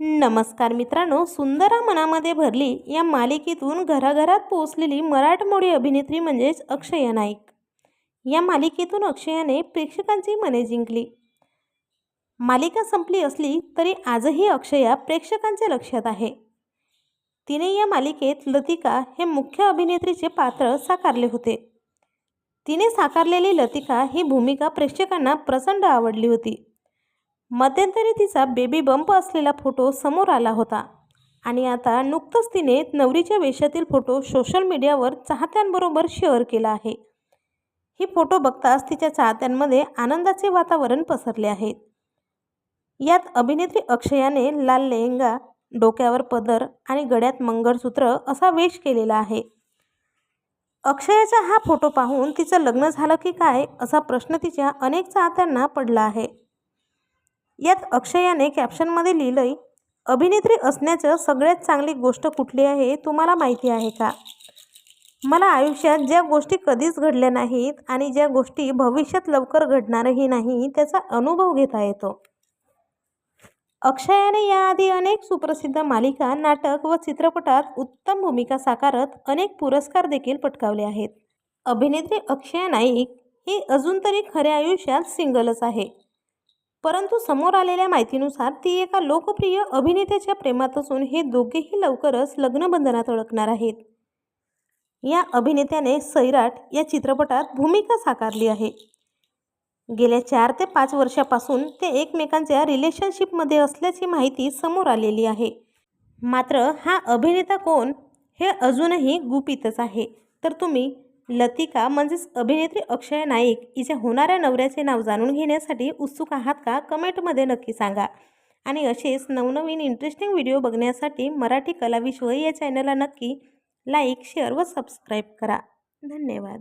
नमस्कार मित्रांनो सुंदरा मनामध्ये भरली या मालिकेतून घराघरात पोहोचलेली मराठमोळी अभिनेत्री म्हणजेच अक्षया नाईक. या मालिकेतून अक्षयाने प्रेक्षकांची मने जिंकली. मालिका संपली असली तरी आजही अक्षया प्रेक्षकांच्या लक्षात आहे. तिने या मालिकेत लतिका हे मुख्य अभिनेत्रीचे पात्र साकारले होते. तिने साकारलेली लतिका ही भूमिका प्रेक्षकांना प्रचंड आवडली होती. मध्यंतरी तिचा बेबी बंप असलेला फोटो समोर आला होता. आणि आता नुकतंच तिने नवरीच्या वेशातील फोटो सोशल मीडियावर चाहत्यांबरोबर शेअर केला आहे. ही फोटो बघताच तिच्या चाहत्यांमध्ये आनंदाचे वातावरण पसरले आहे. यात अभिनेत्री अक्षयाने लाल लेहंगा डोक्यावर पदर आणि गळ्यात मंगळसूत्र असा वेश केलेला आहे. अक्षयाचा हा फोटो पाहून तिचं लग्न झालं की काय असा प्रश्न तिच्या अनेक चाहत्यांना पडला आहे. यात अक्षयाने कॅप्शनमध्ये लिहिलंय अभिनेत्री असण्याचं सगळ्यात चांगली गोष्ट कुठली आहे तुम्हाला माहिती आहे का? मला आयुष्यात ज्या गोष्टी कधीच घडल्या नाहीत आणि ज्या गोष्टी भविष्यात लवकर घडणारही नाही त्याचा अनुभव घेता येतो. अक्षयाने याआधी अनेक सुप्रसिद्ध मालिका नाटक व चित्रपटात उत्तम भूमिका साकारत अनेक पुरस्कार देखील पटकावले आहेत. अभिनेत्री अक्षया नाईक ही अजून तरी खऱ्या आयुष्यात सिंगलच आहे. परंतु समोर आलेल्या माहितीनुसार ती एका लोकप्रिय अभिनेत्याच्या प्रेमात असून हे दोघेही लवकरच लग्नबंधनात अडकणार आहेत. या अभिनेत्याने सैराट या चित्रपटात भूमिका साकारली आहे. गेल्या चार ते पाच वर्षापासून ते एकमेकांच्या रिलेशनशिपमध्ये असल्याची माहिती समोर आलेली आहे. मात्र हा अभिनेता कोण हे अजूनही गुपितच आहे. तर तुम्ही लतिका म्हणजेच अभिनेत्री अक्षय नाईक हिच्या होणाऱ्या नवऱ्याचे नाव जाणून घेण्यासाठी उत्सुक आहात का? कमेंटमध्ये नक्की सांगा. आणि असेच नवनवीन इंटरेस्टिंग व्हिडिओ बघण्यासाठी मराठी कलाविश्व या चॅनलला नक्की लाईक शेअर व सबस्क्राईब करा. धन्यवाद.